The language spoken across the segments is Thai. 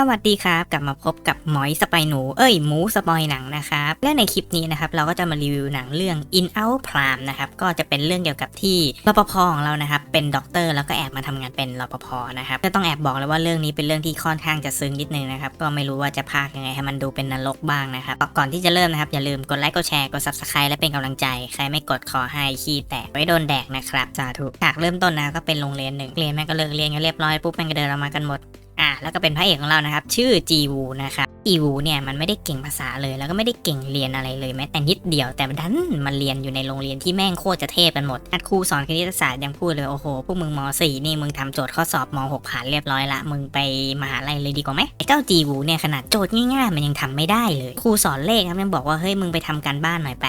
สวัสดีครับ กลับมาพบกับหมอยสไปหนู เอ้ยหมูสปอยหนังนะครับ และในคลิปนี้นะครับ เราก็จะมารีวิวหนังเรื่อง In Out Prime นะครับ ก็จะเป็นเรื่องเกี่ยวกับที่รปภของเรานะครับ เป็นด็อกเตอร์แล้วก็แอบมาทำงานเป็นรปภนะครับจะต้องแอบบอกเลยว่าเรื่องนี้เป็นเรื่องที่ค่อนข้างจะซึ้งนิดนึงนะครับ ก็ไม่รู้ว่าจะพากยังไงให้มันดูเป็นนรกบ้างนะครับ ก่อนที่จะเริ่มนะครับอย่าลืมกดไลค์กดแชร์กด subscribe และเป็นกำลังใจใครไม่กดขอให้ขี้แตกไว้โดนแดกนะครับสาธุฉากเริ่มต้นนะก็เป็นโรงเรียนหนึ่งเรียนแม่ก็เลิกเรียนกันเรียบร้อยปุ๊บแม่ก็เดินออกมากันหมด แล้วก็เป็นพระเอกของเรานะครับ ชื่อจีวูนะครับจีวูเนี่ยมันไม่ได้เก่งภาษาเลย แล้วก็ไม่ได้เก่งเรียนอะไรเลยแม้แต่นิดเดียว แต่ดันมันเรียนอยู่ในโรงเรียนที่แม่งโคตรจะเทพกันหมดอัดครูสอนคณิตศาสตร์ยังพูดเลยโอ้โหพวกมึงม .4 นี่มึงทำโจทย์ข้อสอบม .6 ผ่านเรียบร้อยละมึงไปมหาลัยเลยดีกว่าไหมไอ้เจ้าจีวูเนี่ยขนาดโจทย์ง่ายๆมันยังทำไม่ได้เลยครูสอนเลขครับยังบอกว่าเฮ้ยมึงไปทำการบ้านหน่อยไป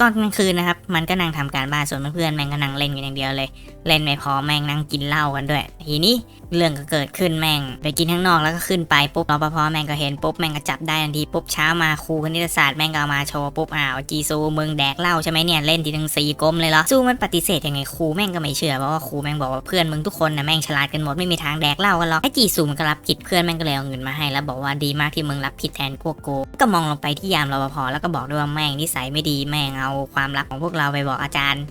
ก่อนกลางคืนนะครับ มันก็นั่งทำการบ้านส่วนเพื่อนๆแม่งก็นั่งเล่นกันอย่างเดียวเลย เล่นไม่พอแม่งนั่งกินเหล้ากันด้วย ทีนี้ เรื่องก็เกิดขึ้นแม่งไปกินข้างนอกแล้วก็ขึ้นไปปุ๊บรปภแม่งก็เห็นปุ๊บแม่งก็จับได้ทันทีปุ๊บเช้ามาครูคณิตศาสตร์แม่งก็เอามาโชว์ปุ๊บอ้าวจีซูมึงแดกเหล้าใช่ไหมเนี่ยเล่นทีหนึ่งสี่กลมเลยเหรอซูมันปฏิเสธยังไงครูแม่งก็ไม่เชื่อเพราะว่าครูแม่งบอกว่าเพื่อนมึงทุกคนนะแม่งฉลาดกันหมดไม่มีทางแดกเหล้ากันหรอกไอ้จีซูมันก็รับผิดเพื่อนแม่งก็เลยเอาเงินมาให้แล้วบอกว่าดีมากที่มึงรับผิดแทนพวกกูก็มองลงไปที่ยามรปภแล้วก็บอกด้วยว่าแม่งนิสัยไม่ดีแม่งเอาความลับของพวกเราไปบอกอาจารย์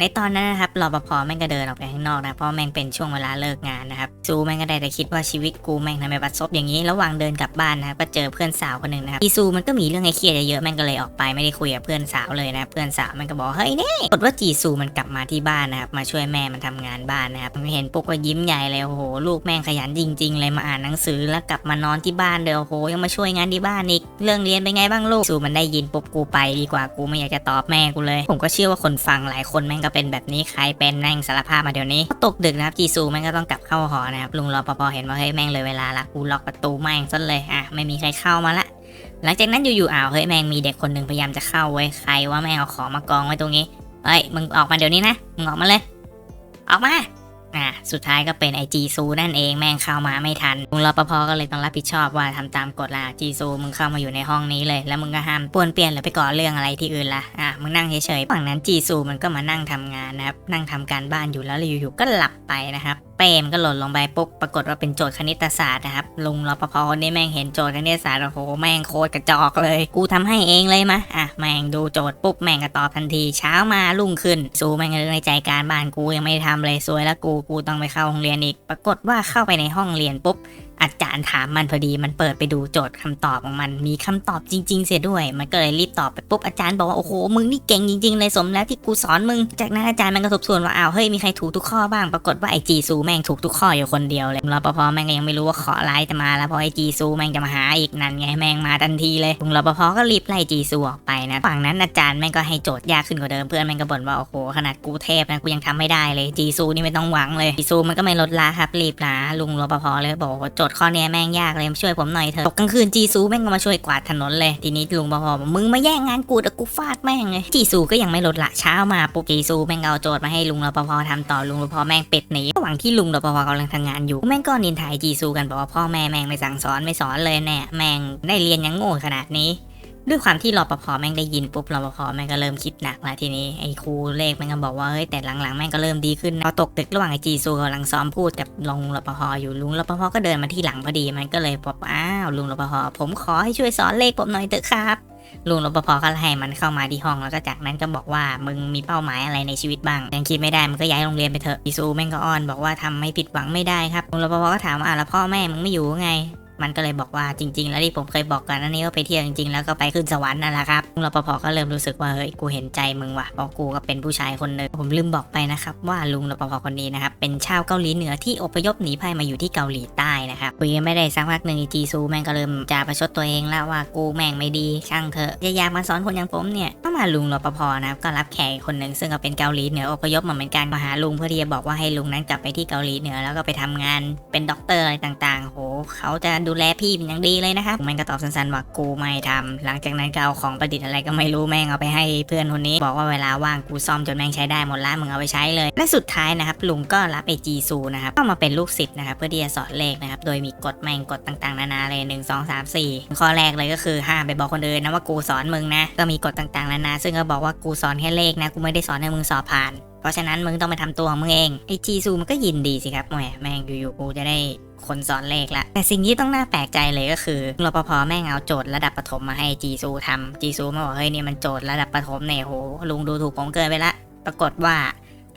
ในตอนนั้นนะครับรปภแม่งก็เดินออกไปข้างนอกนะเพราะแม่งเป็นช่วงเวลาเลิกงานนะครับซูแม่งก็ได้แต่คิดว่าชีวิตกูแม่งทำไมบัดซบอย่างนี้ระหว่างเดินกลับบ้านนะครับก็เจอเพื่อนสาวคนหนึ่งนะครับอีซูมันก็มีเรื่องให้เครียดเยอะๆแม่งก็เลยออกไปไม่ได้คุยกับเพื่อนสาวเลยนะเพื่อนสาวแม่งก็บอกเฮ้ยนี่กฏว่าจีซูมันกลับมาที่บ้านนะครับมาช่วยแม่มันทำงานบ้านนะครับมันเห็นปุ๊บก็ยิ้มใหญ่เลยโอ้โหลูกแม่งขยันจริง ๆ เลยมาอ่านหนังสือแล้วกลับมานอนที่บ้านเดี๋ยวโอ้โหยังมาช่วยงานที่บ้านอีกเรื่องเรียนเป็นไงบ้างลูกซูมันได้ยินปุ๊บกูไปดีกว่ากูไม่อยากจะตอบแม่กูเลย ผมก็เชื่อว่าคนฟังหลายคนแม่งกก็เป็นแบบนี้ใครเป็นแม่งสารภาพมาเดี๋ยวนี้ตกดึกนะครับจีซูแม่งก็ต้องกลับเข้าหอนะครับลุงรอปภเห็นว่าเฮ้ยแม่งเลยเวลาละกูล็อกประตูแม่งซะเลยอะไม่มีใครเข้ามาละหลังจากนั้นอยู่ๆอ้าวเฮ้ยแม่งมีเด็กคนหนึ่งพยายามจะเข้าเว้ยใครว่าแม่งเอาของมากองไว้ตรงนี้เฮ้ยมึงออกมาเดี๋ยวนี้นะมึงออกมาเลย ออกมา อะสุดท้ายก็เป็นไอจีซูนั่นเองแม่งเข้ามาไม่ทันลุงรปภก็เลยต้องรับผิดชอบว่าทำตามกฎละจีซูมึงเข้ามาอยู่ในห้องนี้เลย แล้วมึงก็ห้ามป่วนเปลี่ยนหรือไปก่อเรื่องอะไรที่อื่นละอะมึงนั่งเฉยๆฝั่งนั้นจีซูมันก็มานั่งทำงานนะครับนั่งทำการบ้านอยู่แล้วอยู่ๆก็หลับไปนะครับ เป้มก็หล่นลงไปปุ๊บปรากฏว่าเป็นโจทย์คณิตศาสตร์นะครับลุงรปภคนนี้แม่งเห็นโจทย์คณิตศาสตร์โอ้โหแม่งโคตรกระจอกเลย กูทำให้เองเลยมะอะแม่งดูโจทย์ปุ๊บแม่งก็ตอบทันที เช้ามาลุ่งขึ้น สู้แม่งในใจการบ้านกูยังไม่ได้ทำเลยซวยแล้วกูกูต้องไปเข้าโรงเรียนอีก ปรากฏว่าเข้าไปในห้องเรียนปุ๊บ อาจารย์ถามมันพอดีมันเปิดไปดูโจทย์คำตอบของมันมีคำตอบจริง ๆ เสียด้วย มันก็เลยรีบตอบไปปุ๊บอาจารย์บอกว่าโอ้โหมึงนี่เก่งจริงๆเลยสมแล้วที่กูสอนมึงจากนั้นอาจารย์มันก็ทบทวนว่าอ้าวเฮ้ยมีใครถูกทุกข้อบ้างปรากฏว่าไอจีซูแม่งถูกทุกข้ออยู่คนเดียวเลยรปภแม่งก็ยังไม่รู้ว่าขอร้ายจะมาแล้วพราะไอจีซูแม่งจะมาหาอีกนั่นไงแม่งมาทันทีเลยลุงรปภก็รีบไล่จีซูออกไปนะฝั่งนั้นอาจารย์แม่งก็ให้โจทย์ยากขึ้นกว่าเดิมเพื่อนแม่งก็บ่นว่าโอ้โหขนาดกูเทพนะกูยังทำไม่ได้เลยจีซูนี่ไม่ต้องหวังเลยจีซูมันก็ไม่ลดละครับรีบลาลุงรปภเลยบอกว่าโจทย์ข้อเนี้ยแม่งยากเลยช่วยผมหน่อยเถอะตกกลางคืนจีซูแม่งก็มาช่วยกวาดถนนเลยทีนี้ลุงรปภบอกมึงมาแย่งงานกูแต่กูฟาดแม่งเลยจีซูก็ยังไม่ลดละเช้ามาปุ๊บจีซูแม่งเอาโจทย์มาให้ลุงรปภทำต่อลุงรปภแม่งเป็ดหนีระหว่างที่ลุงรปภกำลังทำงานอยู่แม่งก็นินทายจีซูกันบอกว่าพ่อแม่แม่งไม่สั่งสอนไม่สอนเลยแน่แม่งได้เรียนยังโง่ขนาดนี้ ด้วยความที่รปภแม่งได้ยินปุ๊บรปภแม่งก็เริ่มคิดหนักละทีนี้ไอ้ครูเลขแม่งก็บอกว่าเฮ้ยแต่หลังๆแม่งก็เริ่มดีขึ้นนะพอตกตึกระหว่างไอ้จีซูกำลังซ้อมพูดกับลุงรปภอยู่ลุงรปภก็เดินมาที่หลังพอดีมันก็เลยบอกอ้าวลุงรปภผมขอให้ช่วยสอนเลขผมหน่อยเถอะครับลุงรปภก็ให้มันเข้ามาที่ห้องแล้วก็จากนั้นก็บอกว่ามึงมีเป้าหมายอะไรในชีวิตบ้างยังคิดไม่ได้มันก็ย้ายโรงเรียนไปเถอะจีซูแม่งก็อ้อนบอกว่าทำไม่ผิดหวังไม่ได้ครับลุงรปภก็ถามว่าอะแล้วพ่อแม่มึงไม่อยู่ไง มันก็เลยบอกว่าจริง ๆ แล้วที่ผมเคยบอกกันอันนี้ว่าไปเที่ยวจริงๆแล้วก็ไปขึ้นสวรรค์นั่นแหละครับลุงรปภก็เริ่มรู้สึกว่าเฮ้ยกูเห็นใจมึงว่ะเพราะกูก็เป็นผู้ชายคนหนึ่งผมลืมบอกไปนะครับว่าลุงรปภคนนี้นะครับเป็นชาวเกาหลีเหนือที่อพยพหนีภัยมาอยู่ที่เกาหลีใต้นะครับคุยกันไม่ได้สักพักหนึ่งจีซูแม่งก็เริ่มจะประชดตัวเองแล้วว่ากูแม่งไม่ดีช่างเถอะอย่าอยากมาสอนคนอย่างผมเนี่ยก็มาลุงรปภนะครับก็รับแขกคนหนึ่งซึ่งก็เป็นเกาหลีเหนืออพยพมาเหมือนกันมาหาลุงเพื่อที่จะบอกว่าให้ลุงนั้นกลับไปที่เกาหลีเหนือแล้วก็ไปทำงานเป็นด็อกเตอร์อะไรต่างๆโหเขาจะดูแลพี่เป็นอย่างดีเลยนะครับมันก็ตอบสั้นๆว่ากูไม่ทำหลังจากนั้นก็เอาของประดิษฐ์อะไรก็ไม่รู้แม่งเอาไปให้เพื่อนคนนี้ บอกว่าเวลาว่างกูซ่อมจนแม่งใช้ได้หมดละมึงเอาไปใช้เลย และสุดท้ายนะครับลุงก็รับไอจีซูนะครับก็มาเป็นลูกศิษย์นะครับเพื่อที่จะสอนเลขนะครับโดยมีกฎแม่งกฎต่างๆ นานาเลยหนึ่งสองสามสี่ข้อแรกเลยก็คือห้ามไปบอกคนอื่นนะว่ากูสอนมึงนะก็มีกฎต่างๆนานา ซึ่งก็บอกว่ากูสอนแค่เลขนะกูไม่ได้สอนให้มึงสอบผ่าน เพราะฉะนั้นมึงต้องไปทำตัวของมึงเองไอจีซูมันก็ยินดีสิครับแหมแม่งอยู่ๆกูจะได้คนสอนเลขละ แต่สิ่งที่ต้องน่าแปลกใจเลยก็คือรปภแม่งเอาโจทย์ระดับประถมมาให้จีซูทำจีซูมาบอกเฮ้ยนี่มันโจทย์ระดับประถมเนี่ยโหลุงดูถูกผมเกินไปละ ปรากฏว่า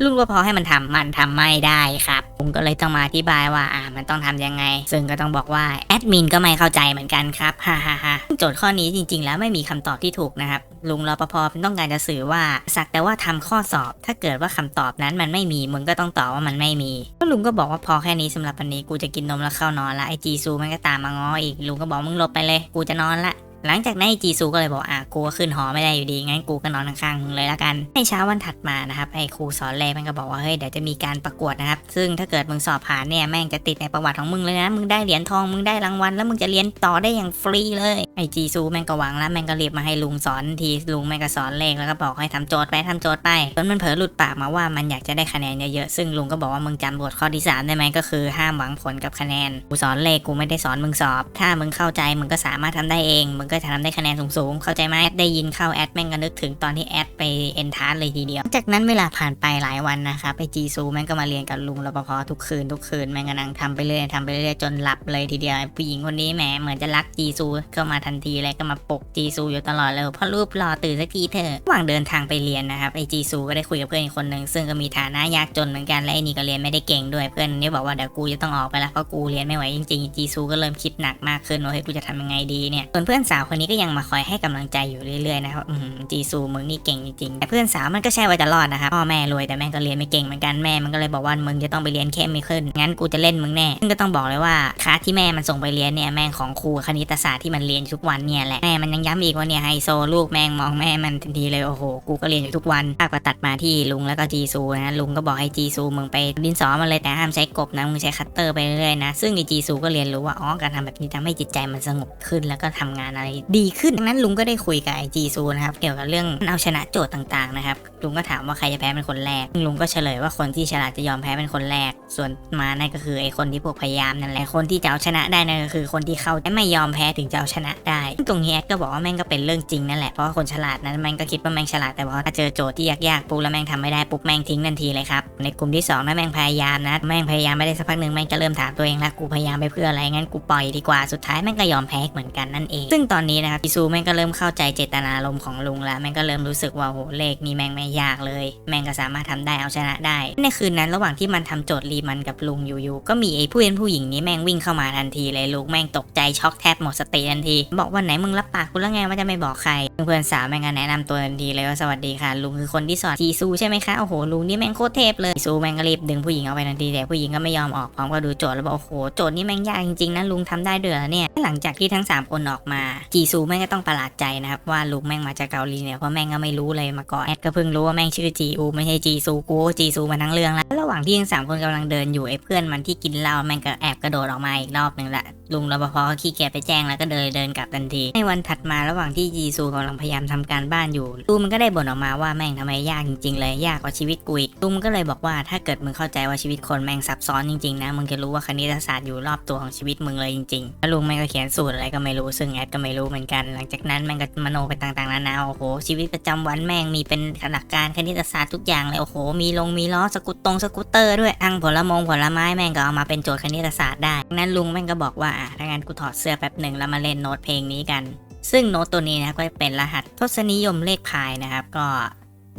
ลุงรปภให้มันทำมันทำไม่ได้ครับผมก็เลยต้องมาอธิบายว่าอ่ามันต้องทำยังไง ซึ่งก็ต้องบอกว่าแอดมินก็ไม่เข้าใจเหมือนกันครับฮ่าฮ่าฮ่าโจทย์ข้อนี้จริง ๆ แล้วไม่มีคำตอบที่ถูกนะครับลุงรปภต้องการจะสื่อว่าสักแต่ว่าทำข้อสอบ ถ้าเกิดว่าคำตอบนั้นมันไม่มีมึงก็ต้องตอบว่ามันไม่มีก็ลุงก็บอกว่าพอแค่นี้สำหรับวันนี้กูจะกินนมแล้วเข้านอนละไอจีซูมันก็ตามมาง้ออีกลุงก็บอกมึงหลบไปเลย กูจะนอนละ หลังจากนั้นจีซูก็เลยบอกอะกูก็ขึ้นหอไม่ได้อยู่ดีงั้นกูก็นอนข้างๆมึงเลยละกันในเช้าวันถัดมานะครับไอ้ครูสอนเลขมันก็บอกว่าเฮ้ยเดี๋ยวจะมีการประกวดนะครับ ซึ่งถ้าเกิดมึงสอบผ่านเนี่ยแม่งจะติดในประวัติของมึงเลยนะมึงได้เหรียญทองมึงได้รางวัลแล้วมึงจะเรียนต่อได้อย่างฟรีเลยไอ้จีซูแม่งก็หวังแล้วแม่งก็รีบมาให้ลุงสอนทีลุงแม่งก็สอนเลขแล้วก็บอกให้ทำโจทย์ไปทำโจทย์ไปจนมันเผลอหลุดปากมาว่ามันอยากจะได้คะแนนเยอะๆซึ่งลุงก็บอกว่ามึงจำบทข้อที่สามได้ไหมก็คือห้ามหวังผลกับคะแนนกูสอนเลขกูไม่ได้สอนมึงสอบ ถ้ามึงเข้าใจมึงก็สามารถทำได้เองมึงก็จะทำได้คะแนนสูงๆ เข้าใจไหมแอดได้ยินเข้าแอดแม่งก็นึกถึงตอนที่แอดไปเอนทาร์เลยทีเดียว จากนั้นเวลาผ่านไปหลายวันนะครับไอจีซูแม่งก็มาเรียนกับลุงรปภทุกคืนทุกคืนแม่งก็นั่งทำไปเรื่อยทำไปเรื่อยจนหลับเลยทีเดียวผู้หญิงคนนี้แหมเหมือนจะรักจีซูก็มาทันทีเลยก็มาปกจีซูอยู่ตลอดเลยเพราะรูปรอตื่นสักทีเถอะระหว่างเดินทางไปเรียนนะครับไอจีซูก็ได้คุยกับเพื่อนอีกคนหนึ่งซึ่งก็มีฐานะยากจนเหมือนกันและไอนี่ก็เรียนไม่ได้เก่งด้วยเพื่อนนี่บอกว่าเดี๋ยวกูจะต้องออกไปแล้วเพราะกูเรียนไม่ไหวจริงๆจีซูก็เริ่มคิดหนักมากขึ้นว่าเฮ้ยกูจะทำยังไงดีเนี่ยส่วนเพื่อนสาวคนนี้ก็ยังมาคอยให้กำลังใจอยู่เรื่อยๆนะครับจีซูมึงนี่เก่งจริงๆแต่เพื่อนสาวมันก็ใช่ว่าจะรอดนะครับพ่อแม่รวยแต่แม่ก็เรียนไม่เก่งเหมือนกันแม่มันก็เลยบอกว่ามึงจะต้องไปเรียนเข้มไม่ขึ้นงั้นกูจะเล่นมึงแน่ซึ่งก็ต้องบอกเลยว่าคลาสที่แม่มันส่งไปเรียนเนี่ยแม่งของครูคณิตศาสตร์ที่มันเรียนทุกวันเนี่ยแหละแม่มันยังย้ำอีกว่าเนี่ยไฮโซลูกแม่งมองแม่มันทันทีเลยโอ้โหกูก็เรียนอยู่ทุกวันภาพก็ตัดมาที่ลุงแล้วก็จีซูนะลุงก็บอกให้จีซูมึงไปดินสอมาเลยแต่ห้ามใช้กบนะมึงใช้คัตเตอร์ไปเรื่อยๆนะซึ่งไอจีซูก็เรียนรู้ว่าอ๋อการทำแบบนี้ทำให้จิตใจมันสงบขึ้นแล้วก็ทำงานอะไรดีขึ้นดังนั้นลุงก็ได้คุยกับไอจีซูนะครับเกี่ยวกับเรื่องเอาชนะโจทย์ต่างๆนะครับลุงก็ถามว่าใครจะแพ้เป็นคนแรก ลุงก็เฉลยว่าคนที่ฉลาดจะยอมแพ้เป็นคนแรก ส่วนมานั่นก็คือไอคนที่พวกพยายามนั่นแหละคนที่จะเอาชนะได้นั่นก็คือ คนที่เขาไม่ยอมแพ้ถึงจะเอาชนะได้ซึ่งตรงนี้แอดก็บอกว่าแม่งก็เป็นเรื่องจริงนั่นแหละเพราะคนฉลาดนั้นแม่งก็คิดว่าแม่งฉลาดแต่ว่าถ้าเจอโจทย์ที่ยากๆปุ๊บแล้วแม่งทำไม่ได้ปุ๊บแม่งทิ้งทันทีเลยครับในกลุ่มที่สองถ้าแม่งพยายามนะแม่งพยายามไม่ได้สักพักหนึ่งแม่งจะเริ่มถามตัวเองละกูพยายามไปเพื่ออะไรงั้นกูปล่อยดีกว่าสุดท้ายแม่งก็ยอมแพ้เหมือนกันนั่นเองซึ่งตอนอนนี้นะครับพิซูแม่งก็เริ่มเข้าใจเจตนารมณ์ของลุงแล้วแม่งก็เริ่มรู้สึกว่าโหเลขนี่แม่งไม่ยากเลย แม่งก็สามารถทำได้เอาชนะได้ ในคืนนั้นระหว่างที่มันทำโจทย์รีมันกับลุงอยู่ๆก็มีไอ้ผู้เล่นผู้หญิงนี้แม่งวิ่งเข้ามาทันทีเลยลุงแม่งตกใจช็อกแทบหมดสติทันที บอกว่าไหนมึงรับปากกูแล้วไงว่าจะไม่บอกใครเพื่อนสาวแม่งก็แนะนำตัวทันทีเลยว่าสวัสดีค่ะลุงคือคนที่สอนจีซูใช่ไหมคะโอ้โหลุงนี่แม่งโคตรเทพเลยจีซูแม่งก็รีบดึงผู้หญิงเอาไปทันทีแต่ผู้หญิงก็ไม่ยอมออกพร้อมกับดูโจทย์แล้วบอกโอ้โหโจทย์นี่แม่งยากจริงๆนะลุงทำได้เดือเนี่ยหลังจากที่ทั้งสามคนออกมาจีซูแม่งก็ต้องประหลาดใจนะครับว่าลุงแม่งมาจากเกาหลีเนี่ยเพราะแม่งก็ไม่รู้เลยมาก่อนแอดก็เพิ่งรู้ว่าแม่งชื่อจีอูไม่ใช่จีซูกูจีซูมาทั้งเรื่องแล้วระหว่างที่ทั้งสามคนกำลังเดินอยู่ไอ้เพื่อนมันที่กินเหล้าแม่งก็แอบกระโดดออกมาอีกรอบหนึ่งละลุงรปภขี้เกียจไปแจ้งแล้วก็เดินเดินกลับทันทีในวันถัดมาระหว่างที่จีซูกำลังพยายามทำการบ้านอยู่ลุงมันก็ได้บ่นออกมาว่าแม่งทำไมยากจริงๆเลยยากกว่าชีวิตกูอีกลุงมันก็เลยบอกว่าถ้าเกิดมึงเข้าใจว่าชีวิตคนแม่งซับซ้อนจริงๆนะมึงจะรู้ว่าคณิตศาสตร์อยู่รอบตัวของชีวิตมึงเลยจริงๆแล้วลุงแม่งก็เขียนสูตรอะไรก็ไม่รู้ซึ่งแอดก็ไม่รู้เหมือนกัน หลังจากนั้นแม่งก็มโนไปต่างๆนานาโอ้โห ชีวิตประจำวันแม่งมีเป็นหลักการคณิตศาสตร์ทุกอย่างเลยโอ้โห มีลงมีล้อสกุตตรงสกูตเตอร์ด้วยอังผลมงผลไม้แม่งก็เอามาเป็นโจทย์คณิตศาสตร์ได้นั้นลุงแม่งก็บอกว่าอะถ้างั้นกูถอดเสื้อแป๊บหนึ่งแล้วมาเล่นโน้ตเพลงนี้กัน ซึ่งโน้ตตัวนี้นะครับก็เป็นรหัสทศนิยมเลขพายนะครับก็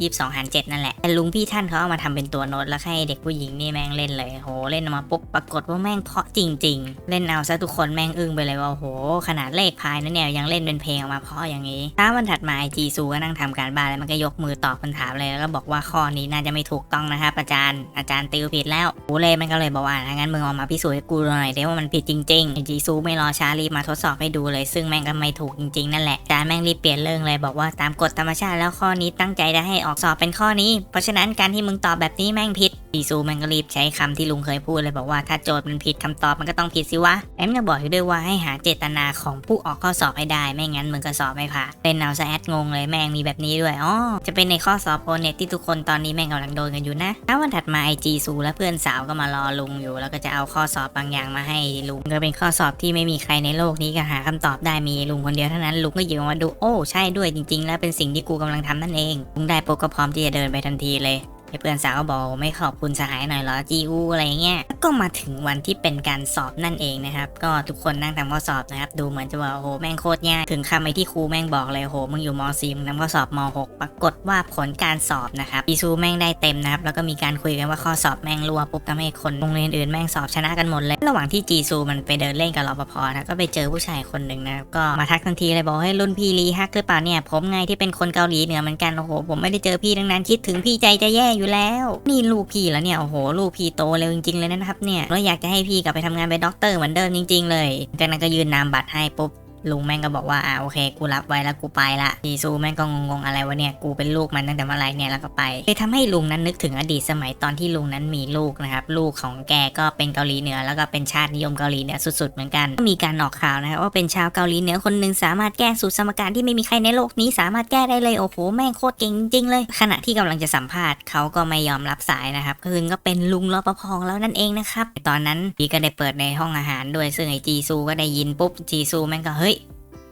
ยี่สิบสองหารเจ็ดนั่นแหละแต่ลุงพี่ท่านเขาเอามาทำเป็นตัวโน้ตแล้วให้เด็กผู้หญิงนี่แม่งเล่นเลยโหเล่นมาปุ๊บปรากฏว่าแม่งเพาะจริง ๆ เล่นเอาซะทุกคนแม่งอึ้งไปเลยว่าโห ขนาดเลขพายนั่นเนี่ยยังเล่นเป็นเพลงออกมาเพาะอย่างนี้ถ้าวันถัดมาไอจีซูก็นั่งทำการบ้านแล้วมันก็ยกมือตอบคำถามเลยแล้วก็บอกว่าข้อนี้น่าจะไม่ถูกต้องนะครับอาจารย์อาจารย์ติวผิดแล้วกูเลยมันก็เลยบอกว่าถ้างั้นมึงเอามาพิสูจน์ให้กูหน่อยเดี๋ยวว่ามันผิดจริงๆไอจีซูไม่รอช้ารีบมาทดสอบให้ดูเลย ซึ่งแม่งก็ไม่ถูกจริงๆนั่นแหละอาจารย์แม่งรีบเปลี่ยนเรื่องเลยบอกว่าตามกฎธรรมชาติแล้วข้อนี้ตั้งใจจะให้ออกสอบเป็นข้อนี้ เพราะฉะนั้นการที่มึงตอบแบบนี้แม่งผิด จีซูม่งก็รีบใช้คำที่ลุงเคยพูดเลยบอกว่าถ้าโจทย์มันผิดคำตอบมันก็ต้องผิดสิวะแอมยังบอกอยู่ด้วยว่าให้หาเจตนาของผู้ออกข้อสอบให้ได้ไม่งั้นมึงก็สอบไม่ผ่านเป็นเอาซะแอดงงเลยแม่งมีแบบนี้ด้วยอ๋อจะเป็นในข้อสอบโอเน็ตที่ทุกคนตอนนี้แม่งกำลังโดนกันอยู่นะแล้ววันถัดมาไอจีซูและเพื่อนสาวก็มารอลุงอยู่ แล้วก็จะเอาข้อสอบบางอย่างมาให้ลุงก็เป็นข้อสอบที่ไม่มีใครในโลกนี้ก็หาคำตอบได้มีลุงคนเดียวเท่านั้นลุงก็หยิบมาดูโอ้ใช่ด้วยจริง ๆ แล้วเป็นสิ่งที่กูกำลังทำนั่นเองลุงได้ปุ๊บก็พร้อมที่จะเดินไปทันทีเลย เพื่อนสาวก็บอกไม่ขอบคุณสหายหน่อยเหรอจีอูอะไรเงี้ยแล้วก็มาถึงวันที่เป็นการสอบนั่นเองนะครับ ก็ทุกคนนั่งทำข้อสอบนะครับ ดูเหมือนจะว่าโอ้โหแม่งโคตรยากถึงคำไอ้ที่ครูแม่งบอกเลยโอ้โหมึงอยู่ม .4 มึงทำข้อสอบม .6 ปรากฏว่าผลการสอบนะครับจีซูแม่งได้เต็มนะครับแล้วก็มีการคุยกันว่าข้อสอบแม่งรัวปุ๊บทำให้คนโรงเรียนอื่นแม่งสอบชนะกันหมดเลย ระหว่างที่จีซูมันไปเดินเล่นกับรปภนะก็ไปเจอผู้ชายคนหนึ่งนะครับก็มาทักทันทีเลยบอกให้รุ่นพี่ลีฮักหรือเปล่าเนี่ยผมไงที่เป็นคนเกาหลีเหนือเหมือนกันโอ้โหผมไม่ได้เจอพี่ตั้งนานคิดถึงพี่ใจจะแย่อยู่แล้ว นี่ลูกพี่แล้วเนี่ยโอ้โหลูกพี่โตเร็วจริงๆเลยนะครับเนี่ยแล้วอยากจะให้พี่กลับไปทำงานเป็นด็อกเตอร์เหมือนเดิมจริง ๆ เลยจากนั้นก็ยืนนามบัตรให้ปุ๊บ ลุงแม่งก็บอกว่าอ่าโอเค กูรับไว้แล้วกูไปละจีซูแม่งก็งงๆอะไรวะเนี่ยกูเป็นลูกมันตั้งแต่เมื่อไรเนี่ยแล้วก็ไปเลยทำให้ลุงนั้นนึกถึงอดีตสมัยตอนที่ลุงนั้นมีลูกนะครับลูกของแกก็เป็นเกาหลีเหนือแล้วก็เป็นชาตินิยมเกาหลีเหนือสุดๆเหมือนกันก็มีการออกข่าวนะครับว่าเป็นชาวเกาหลีเหนือคนหนึ่งสามารถแก้สูตรสมการที่ไม่มีใครในโลกนี้สามารถแก้ได้เลยโอ้โหแม่งโคตรเก่งจริงเลย ขณะที่กำลังจะสัมภาษณ์เขาก็ไม่ยอมรับสายนะครับคือก็เป็นลุงรปภของเรานั่นเองนะครับตอนนั้นพี่ก็ได้เปิดในห้องอาหารด้วยซึ่งไอจีซูก็ได้ยินปุ๊บจีซูแม่งก็เฮ้ย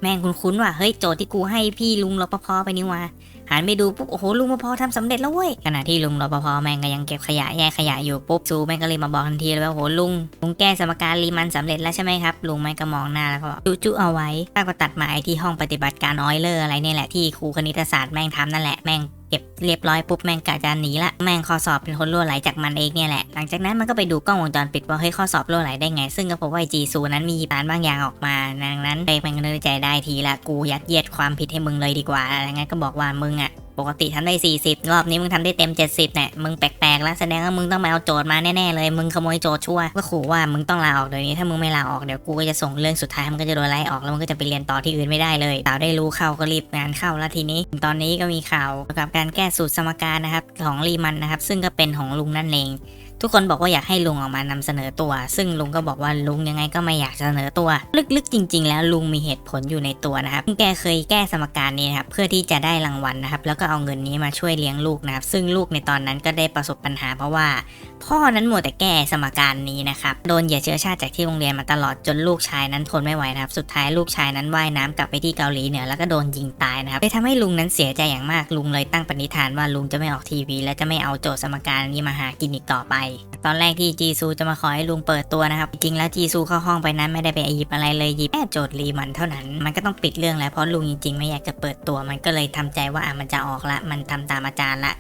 แม่งคุ้นว่ะเฮ้ยโจทย์ที่กูให้พี่ลุงรปภไปนี่ว่าหันไปดูปุ๊บโอ้โหลุงรปภทำสำเร็จแล้วเว้ยขณะที่ลุงรปภแม่งก็ยังเก็บขยะแยกขยะอยู่ปุ๊บซูแม่งก็เลยมาบอกทันทีเลยว่าโอ้โหลุงลุงแก้สมการรีมันสำเร็จแล้วใช่ไหมครับลุงแม่งก็มองหน้าแล้วก็บอกจุ๊เอาไว้ป้าก็ตัดมาไอที่ห้องปฏิบัติการออยเลอร์อะไรเนี่ยแหละที่ครูคณิตศาสตร์แม่งทำนั่นแหละแม่ง เก็บเรียบร้อยปุ๊บแม่งกะจะหนีละแม่งข้อสอบเป็นคนรั่วไหลจากมันเองเนี่ยแหละหลังจากนั้นมันก็ไปดูกล้องวงจรปิดว่าเฮ้ยข้อสอบรั่วไหลได้ไง ซึ่งก็พบว่าจีซูนั้นมีปานบางอย่างออกมาดังนั้นเปแมงก็เลยใจได้ทีละกูยัดเยียดความผิดให้มึงเลยดีกว่าอะไรเงี้ยก็บอกว่ามึงอะ กติทำได้ 40 รอบนี้มึงทำได้เต็ม 70เนี่ยมึงแปลกๆแล้วแสดงว่ามึงต้องมาเอาโจทย์มาแน่ๆเลย มึงขโมยโจทย์ชั่วก็ขู่ว่ามึงต้องลาออกเดี๋ยวนี้ถ้ามึงไม่ลาออกเดี๋ยวกูก็จะส่งเรื่องสุดท้ายมึงก็จะโดนไล่ออกแล้วมึงก็จะไปเรียนต่อที่อื่นไม่ได้เลยสาวได้รู้เข้าก็รีบงานเข้าแล้วทีนี้ ตอนนี้ก็มีข่าวเกี่ยวกับการแก้สูตรสมการนะครับของรีมันนะครับซึ่งก็เป็นของลุงนั่นเอง ทุกคนบอกว่าอยากให้ลุงออกมานำเสนอตัว ซึ่งลุงก็บอกว่าลุงยังไงก็ไม่อยากเสนอตัว ลึกๆ จริง ๆ แล้วลุงมีเหตุผลอยู่ในตัวนะครับแกเคยแก้สมการนี้นะครับเพื่อที่จะได้รางวัลนะครับ แล้วก็เอาเงินนี้มาช่วยเลี้ยงลูกนะครับ ซึ่งลูกในตอนนั้นก็ได้ประสบปัญหาเพราะว่า พ่อนั้นหมัวแต่แก้สมการนี้นะครับโดนเหยียดเชื้อชาติจากที่โรงเรียนมาตลอดจนลูกชายนั้นทนไม่ไหวนะครับ สุดท้ายลูกชายนั้นว่ายน้ำกลับไปที่เกาหลีเหนือแล้วก็โดนยิงตายนะครับเลยทำให้ลุงนั้นเสียใจอย่างมากลุงเลยตั้งปณิธานว่าลุงจะไม่ออกทีวี และจะไม่เอาโจทย์สมการนี้มาหากินอีกต่อไปตอนแรกที่จีซูจะมาขอให้ลุงเปิดตัวนะครับ จริงแล้วจีซูเข้าห้องไปนั้นไม่ได้ไปหยิบอะไรเลยหยิบแค่โจทย์รีมันเท่านั้น มันก็ต้องปิดเรื่องแล้วเพราะลุงจริงๆ ไม่อยากจะเปิดตัวมันก็เลยทำใจว่าอะมันจะออกละ มันทำตามอาจารย์ละ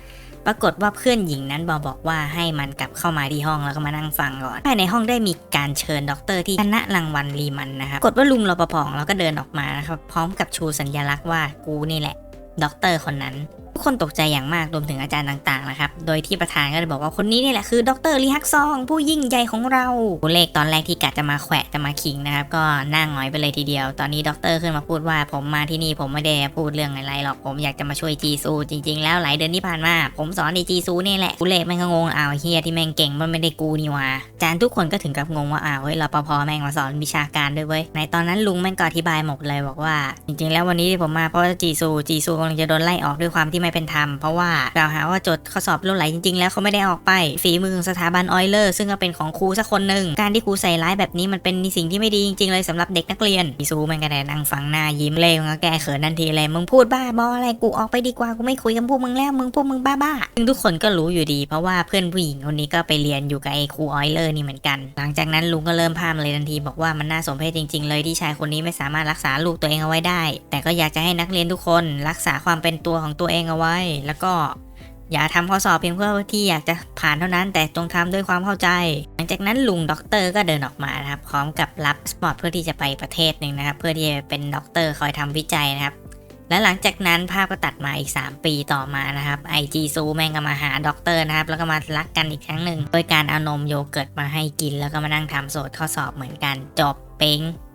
ปรากฏว่าเพื่อนหญิงนั้นบอกบอกว่าให้มันกลับเข้ามาที่ห้องแล้วก็มานั่งฟังก่อนภายในห้องได้มีการเชิญด็อกเตอร์ที่คณะรางวัลรีมันนะครับกฏว่าลุงรปภของเราก็เดินออกมานะครับพร้อมกับชูสัญลักษณ์ว่ากูนี่แหละด็อกเตอร์คนนั้น คนตกใจอย่างมากรวมถึงอาจารย์ต่างๆนะครับ โดยที่ประธานก็เลยบอกว่าคนนี้นี่แหละคือดรลีฮักซอง ผู้ยิ่งใหญ่ของเราเลขตอนแรกที่กะจะมาแขวะจะมาขิงนะครับ ก็นั่งหงอยไปเลยทีเดียว ตอนนี้ด็อกเตอร์ขึ้นมาพูดว่าผมมาที่นี่ผมไม่ได้พูดเรื่องอะไรหรอกผมอยากจะมาช่วยจีซูจริง ๆ แล้วหลายเดือนที่ผ่านมาผมสอนในจีซูนี่แหละกูเลขแม่งก็งงอ้าวเฮียที่แม่งเก่งมันไม่ได้กูนี่ว่าอาจารย์ทุกคนก็ถึงกับงงว่าอ้าวเฮ้ยรปภแม่งมาสอนวิชาการด้วยเว้ยในตอนนั้นลุงแม่งก็อธิบายหมดเลยบอกว่า จริง ๆ แล้ววันนี้ที่ผมมาเพราะจีซูจีซูกำลังจะโดนไล่ออกด้วยความที่ไม่เป็นธรรม เพราะว่ากล่าวหาว่าจดข้อสอบล่วงไหลจริงๆ แล้วเขาไม่ได้ออกไปฝีมือของสถาบันออยเลอร์ซึ่งก็เป็นของครูสักคนหนึ่งการที่ครูใส่ร้ายแบบนี้มันเป็นสิ่งที่ไม่ดีจริงๆเลยสำหรับเด็กนักเรียนจีซูมันก็ได้นั่งฟังหน้ายิ้มเลยมันก็แก้เขินทันทีเลยมึงพูดบ้าบออะไรกูออกไปดีกว่ากูไม่คุยกับพวกมึงแล้วมึงพวกมึงบ้าบ้าซึ่งทุกคนก็รู้อยู่ดี เพราะว่าเพื่อนผู้หญิงคนนี้ก็ไปเรียนอยู่กับไอ้ครูออยเลอร์นี่เหมือนกัน หลังจากนั้นลุงก็เริ่มพามเลยทันที บอกว่ามันน่าสมเพชจริง ๆ เลยที่ชายคนนี้ไม่สามารถรักษาลูกตัวเองเอาไว้ได้ แต่ก็อยากจะให้นักเรียนทุกคนรักษาความเป็นตัวของตัวเองเอาไว้ แล้วก็อย่าทำข้อสอบเพียงเพื่อที่อยากจะผ่านเท่านั้น แต่จงทำด้วยความเข้าใจ หลังจากนั้นลุงด็อกเตอร์ก็เดินออกมานะครับพร้อมกับรับสปอร์ตเพื่อที่จะไปประเทศหนึ่งนะครับ เพื่อที่จะเป็นด็อกเตอร์คอยทำวิจัยนะครับ และหลังจากนั้นภาพก็ตัดมาอีก 3 ปีต่อมานะครับไอจีซูแม่งก็มาหาด็อกเตอร์นะครับ แล้วก็มารักกันอีกครั้งหนึ่งโดยการเอานมโยเกิร์ตมาให้กิน แล้วก็มานั่งทำโสทย์ข้อสอบเหมือนกันจบเป้ง